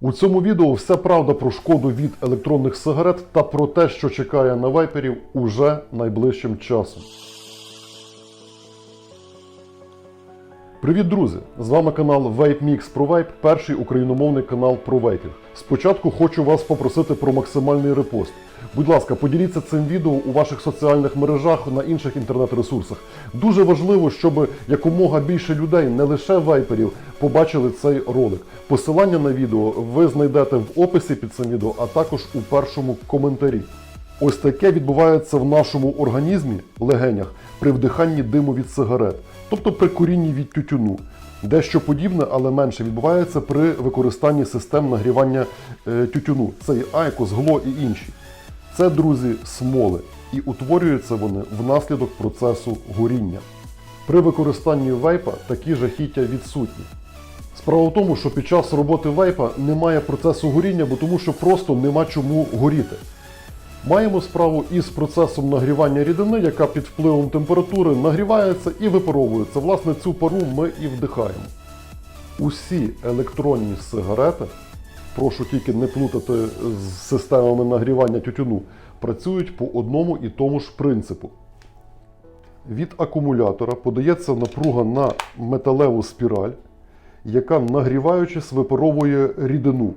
У цьому відео вся правда про шкоду від електронних сигарет та про те, що чекає на вайперів уже найближчим часом. Привіт, друзі! З вами канал Vape Mix Pro Vape, перший україномовний канал про вейпінг. Спочатку хочу вас попросити про максимальний репост. Будь ласка, поділіться цим відео у ваших соціальних мережах на інших інтернет-ресурсах. Дуже важливо, щоб якомога більше людей, не лише вайперів, побачили цей ролик. Посилання на відео ви знайдете в описі під цим відео, а також у першому коментарі. Ось таке відбувається в нашому організмі, легенях, при вдиханні диму від сигарет, тобто при курінні від тютюну. Дещо подібне, але менше відбувається при використанні систем нагрівання е, тютюну. Це і айкос, гло і інші. Це, друзі, смоли, і утворюються вони внаслідок процесу горіння. При використанні вейпа такі жахіття відсутні. Справа в тому, що під час роботи вейпа немає процесу горіння, бо тому що просто нема чому горіти. Маємо справу із процесом нагрівання рідини, яка під впливом температури нагрівається і випаровується. Власне, цю пару ми і вдихаємо. Усі електронні сигарети, прошу тільки не плутати з системами нагрівання тютюну, працюють по одному і тому ж принципу. Від акумулятора подається напруга на металеву спіраль, яка, нагріваючись, випаровує рідину,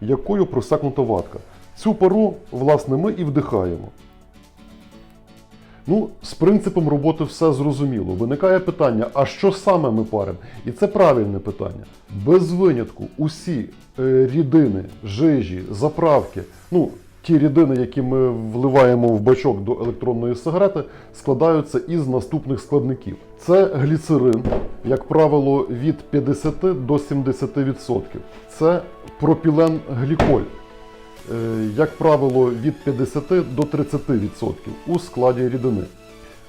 якою просякнута ватка. Цю пару, власне, ми і вдихаємо. Ну, з принципом роботи все зрозуміло. Виникає питання, а що саме ми паримо? І це правильне питання. Без винятку усі е, рідини, жижі, заправки, ну, ті рідини, які ми вливаємо в бачок до електронної сигарети, складаються із наступних складників. Це гліцерин, як правило, від 50 до 70%. Це пропіленгліколь як правило, від 50 до 30% у складі рідини.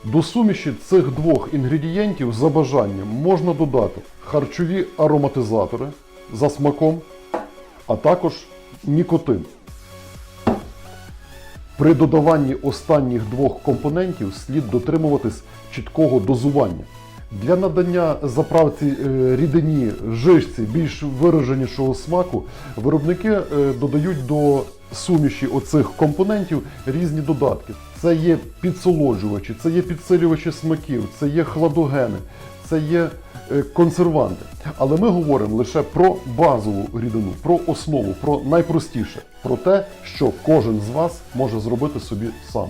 До суміші цих двох інгредієнтів за бажанням можна додати харчові ароматизатори за смаком, а також нікотин. При додаванні останніх двох компонентів слід дотримуватись чіткого дозування. Для надання заправці е, рідині жижці більш вираженішого смаку виробники е, додають до суміші оцих компонентів різні додатки. Це є підсолоджувачі, це є підсилювачі смаків, це є хладогени, це є е, консерванти. Але ми говоримо лише про базову рідину, про основу, про найпростіше, про те, що кожен з вас може зробити собі сам.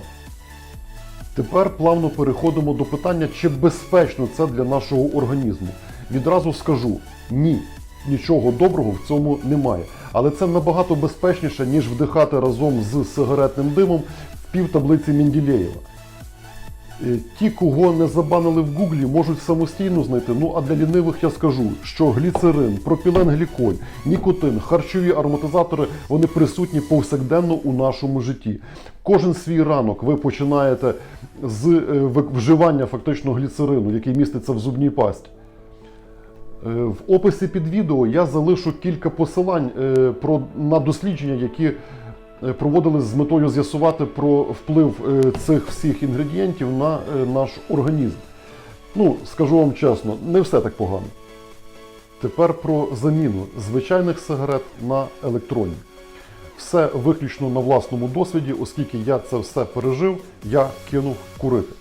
Тепер плавно переходимо до питання, чи безпечно це для нашого організму. Відразу скажу ні, нічого доброго в цьому немає. Але це набагато безпечніше, ніж вдихати разом з сигаретним димом в пів таблиці Менділеєва. Е, Ті, кого не забанили в Гуглі, можуть самостійно знайти. Ну а для лінивих я скажу, що гліцерин, пропіленгліколь, нікотин, харчові ароматизатори вони присутні повсякденно у нашому житті. Кожен свій ранок ви починаєте з е, вживання фактично гліцерину, який міститься в зубній пасті. Е, В описі під відео я залишу кілька посилань про, на дослідження, які е, проводились з метою з'ясувати про вплив е, цих всіх інгредієнтів на е, наш організм. Ну, скажу вам чесно, не все так погано. Тепер про заміну звичайних сигарет на електронні. Все виключно на власному досвіді, оскільки я це все пережив, я кинув курити.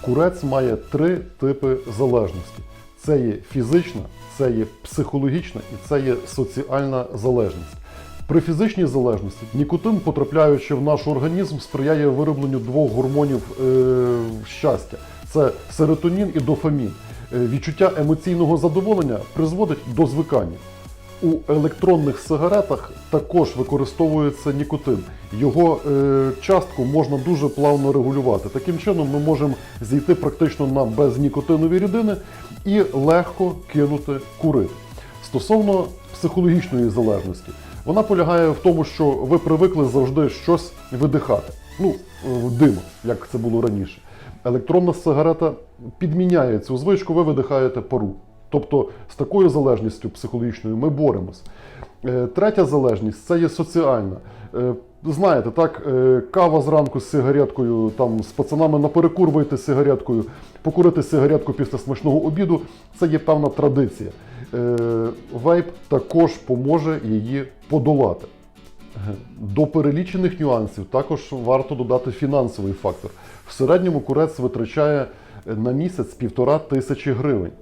Курець має три типи залежності: це є фізична, це є психологічна і це є соціальна залежність. При фізичній залежності нікотин, потрапляючи в наш організм, сприяє виробленню двох гормонів е, щастя: це серотонін і дофамін. Е, відчуття емоційного задоволення призводить до звикання. У електронних сигаретах також використовується нікотин. Його е, частку можна дуже плавно регулювати. Таким чином ми можемо зійти практично на безнікотинові рідини і легко кинути курити. Стосовно психологічної залежності, вона полягає в тому, що ви привикли завжди щось видихати. Ну, е, дим, як це було раніше. Електронна сигарета підміняє цю звичку, ви видихаєте пару. Тобто з такою залежністю психологічною ми боремось. Е, Третя залежність це є соціальна. Е, Знаєте, так, кава зранку з сигареткою, там з пацанами на вийти з сигареткою, покурити сигаретку після смачного обіду це є певна традиція. Е, вейп також поможе її подолати. До перелічених нюансів також варто додати фінансовий фактор. В середньому курець витрачає на місяць півтора тисячі гривень.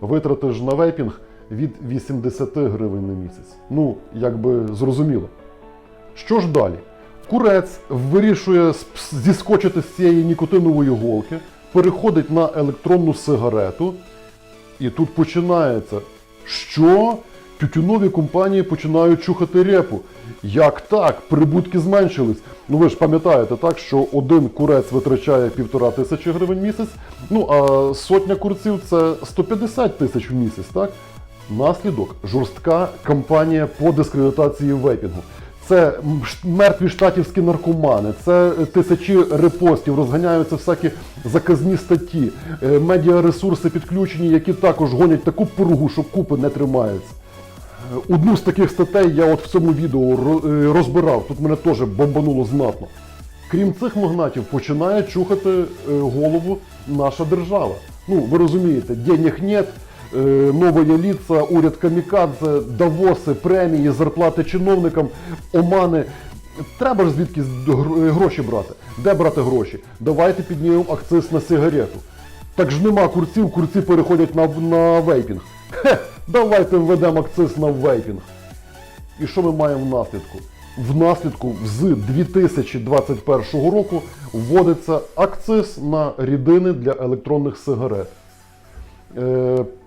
Витрати ж на вейпінг від 80 гривень на місяць. Ну, якби зрозуміло. Що ж далі? Курець вирішує зіскочити з цієї нікотинової голки, переходить на електронну сигарету, і тут починається. Що? Тютюнові компанії починають чухати репу. Як так? Прибутки зменшились. Ну ви ж пам'ятаєте так, що один курець витрачає півтора тисячі гривень в місяць, ну а сотня курців це 150 тисяч в місяць, так? Наслідок жорстка кампанія по дискредитації вейпінгу. Це мертві штатівські наркомани, це тисячі репостів, розганяються всякі заказні статті, е, медіаресурси підключені, які також гонять таку пургу, що купи не тримаються. Е, Одну з таких статей я от в цьому відео е, розбирав, тут мене теж бомбануло знатно. Крім цих магнатів, починає чухати голову наша держава. Ну, ви розумієте, денег нет, е, новые лица, уряд камікадзе, давоси, премії, зарплати чиновникам, омани. Треба ж звідки гроші брати. Де брати гроші? Давайте піднімемо акциз на сигарету. Так ж нема курців, курці переходять на, на вейпінг. Хе, давайте введемо акциз на вейпінг. І що ми маємо в наслідку? В наслідку з 2021 року вводиться акциз на рідини для електронних сигарет.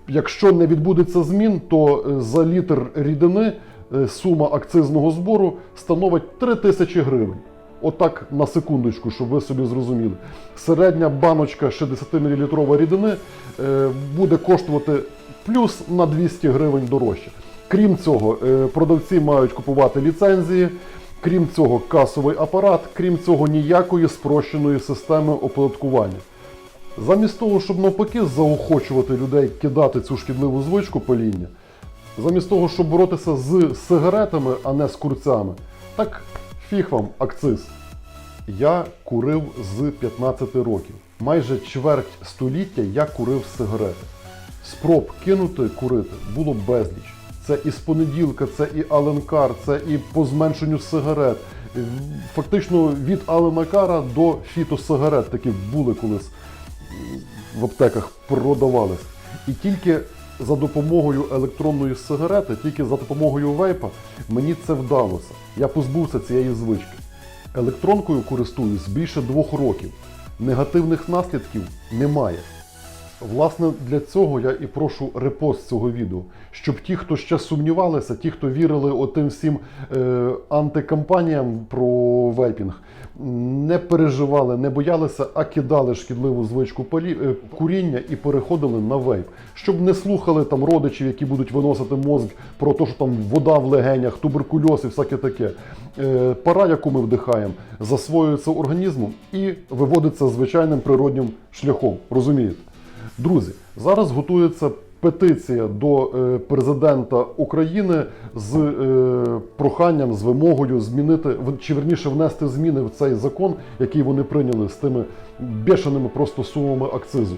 Якщо не відбудеться змін, то е, за літр рідини е, сума акцизного збору становить 3 тисячі гривень. Отак на секундочку, щоб ви собі зрозуміли. Середня баночка 60 мл рідини е, буде коштувати плюс на 200 гривень дорожче. Крім цього, продавці мають купувати ліцензії, крім цього, касовий апарат, крім цього, ніякої спрощеної системи оподаткування. Замість того, щоб навпаки заохочувати людей кидати цю шкідливу звичку паління, замість того, щоб боротися з сигаретами, а не з курцями, так фіг вам акциз. Я курив з 15 років. Майже чверть століття я курив сигарети. Спроб кинути курити було безліч. Це і з понеділка, це і Аленкар, це і по зменшенню сигарет. Фактично від Аленкара до фітосигарет такі були колись в аптеках продавались. І тільки за допомогою електронної сигарети, тільки за допомогою вейпа мені це вдалося. Я позбувся цієї звички. Електронкою користуюсь більше двох років. Негативних наслідків немає. Власне, для цього я і прошу репост цього відео, щоб ті, хто ще сумнівалися, ті, хто вірили отим всім е, антикампаніям про вейпінг, не переживали, не боялися, а кидали шкідливу звичку палі, е, куріння і переходили на вейп. Щоб не слухали там родичів, які будуть виносити мозк про те, що там вода в легенях, туберкульоз і всяке таке. Е, пара, яку ми вдихаємо, засвоюється організмом і виводиться звичайним природнім шляхом. Розумієте? Друзі, зараз готується петиція до е, президента України з е, проханням, з вимогою змінити чи верніше внести зміни в цей закон, який вони прийняли з тими бешеними просто сумами акцизу.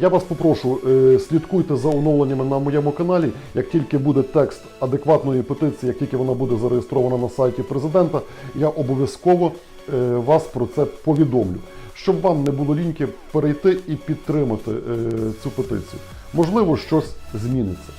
Я вас попрошу, е, слідкуйте за оновленнями на моєму каналі. Як тільки буде текст адекватної петиції, як тільки вона буде зареєстрована на сайті президента, я обов'язково вас про це повідомлю щоб вам не було ліньки перейти і підтримати е, цю петицію. Можливо, щось зміниться.